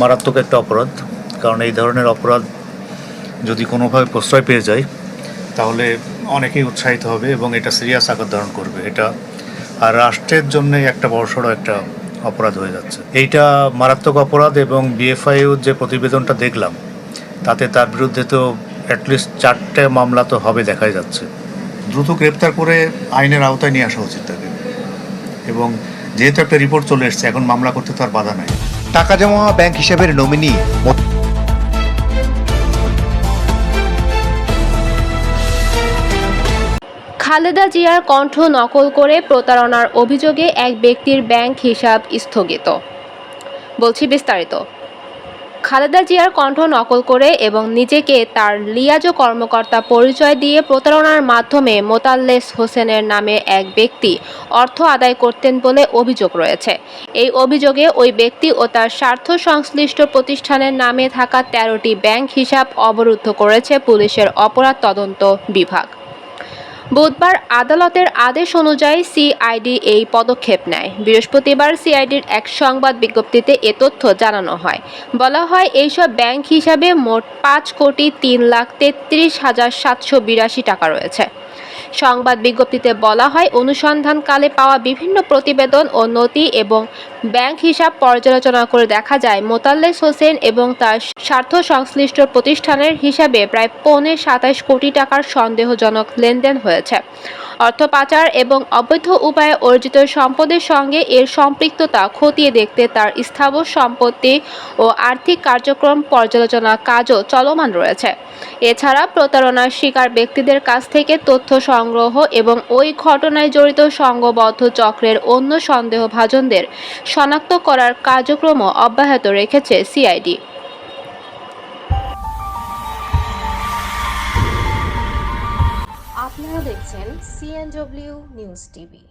মারাত্মক একটা অপরাধ। কারণ এই ধরনের অপরাধ যদি কোনোভাবে প্রশ্রয় পেয়ে যায়, তাহলে অনেকেই উৎসাহিত হবে এবং এটা সিরিয়াস আকার ধারণ করবে। এটা আর রাষ্ট্রের জন্য একটা বড়সড় একটা অপরাধ হয়ে যাচ্ছে। এইটা মারাত্মক অপরাধ এবং বিএফআইউ যে প্রতিবেদনটা দেখলাম, তাতে তার বিরুদ্ধে তো অ্যাটলিস্ট চারটে মামলা তো হবে দেখাই যাচ্ছে। দ্রুত গ্রেপ্তার করে আইনের আওতায় নিয়ে আসা উচিত তাকে। এবং যেহেতু একটা রিপোর্ট চলে এসছে, এখন মামলা করতে তো আর বাধা নাই। টাকা জমা ব্যাংক হিসাবের নমিনি খালেদা জিয়ার কণ্ঠ নকল করে প্রতারণার অভিযোগে এক ব্যক্তির ব্যাংক হিসাব স্থগিত। বলছি বিস্তারিত। খালেদা জিয়ার কণ্ঠ নকল করে এবং নিজেকে তার লিয়াজ কর্মকর্তা পরিচয় দিয়ে প্রতারণার মাধ্যমে মোতাল্লেস হোসেনের নামে এক ব্যক্তি অর্থ আদায় করতেন বলে অভিযোগ রয়েছে। এই অভিযোগে ওই ব্যক্তি ও তার স্বার্থ সংশ্লিষ্ট প্রতিষ্ঠানের নামে থাকা তেরোটি ব্যাংক হিসাব অবরুদ্ধ করেছে পুলিশের অপরাধ তদন্ত বিভাগ। বুধবার আদালতের আদেশ অনুযায়ী সিআইডি এই পদক্ষেপ নেয়। বৃহস্পতিবার সিআইডির এক সংবাদ বিজ্ঞপ্তিতে এ তথ্য জানানো হয়। বলা হয়, এইসব ব্যাংক হিসাবে মোট পাঁচ কোটি তিন লাখ তেত্রিশ হাজার সাতশো বিরাশি টাকা রয়েছে। সংবাদ বিজ্ঞপ্তিতে বলা হয়, অনুসন্ধানকালে পাওয়া বিভিন্ন প্রতিবেদন ও নথি এবং ব্যাংক হিসাব পর্যালোচনা করে দেখা যায় মোতাল্লেস হোসেন এবং তার স্বার্থ সংশ্লিষ্ট প্রতিষ্ঠানের হিসাবে প্রায় পৌনে সাতাশ কোটি টাকার সন্দেহজনক লেনদেন হয়েছে। অর্থ পাচার এবং অবৈধ উপায়ে অর্জিত সম্পদের সঙ্গে এর সম্পৃক্ততা খতিয়ে দেখতে তার স্থাবর সম্পত্তি ও আর্থিক কার্যক্রম পর্যালোচনা কাজও চলমান রয়েছে। এছাড়া প্রতারণার শিকার ব্যক্তিদের কাছ থেকে তথ্য সংগ্রহ এবং ওই ঘটনায় জড়িত সংঘবদ্ধ চক্রের অন্য সন্দেহভাজনদের শনাক্ত করার কার্যক্রমও অব্যাহত রেখেছে সিআইডি। আপনারা দেখছেন সিএনডব্লিউ নিউজ টিভি।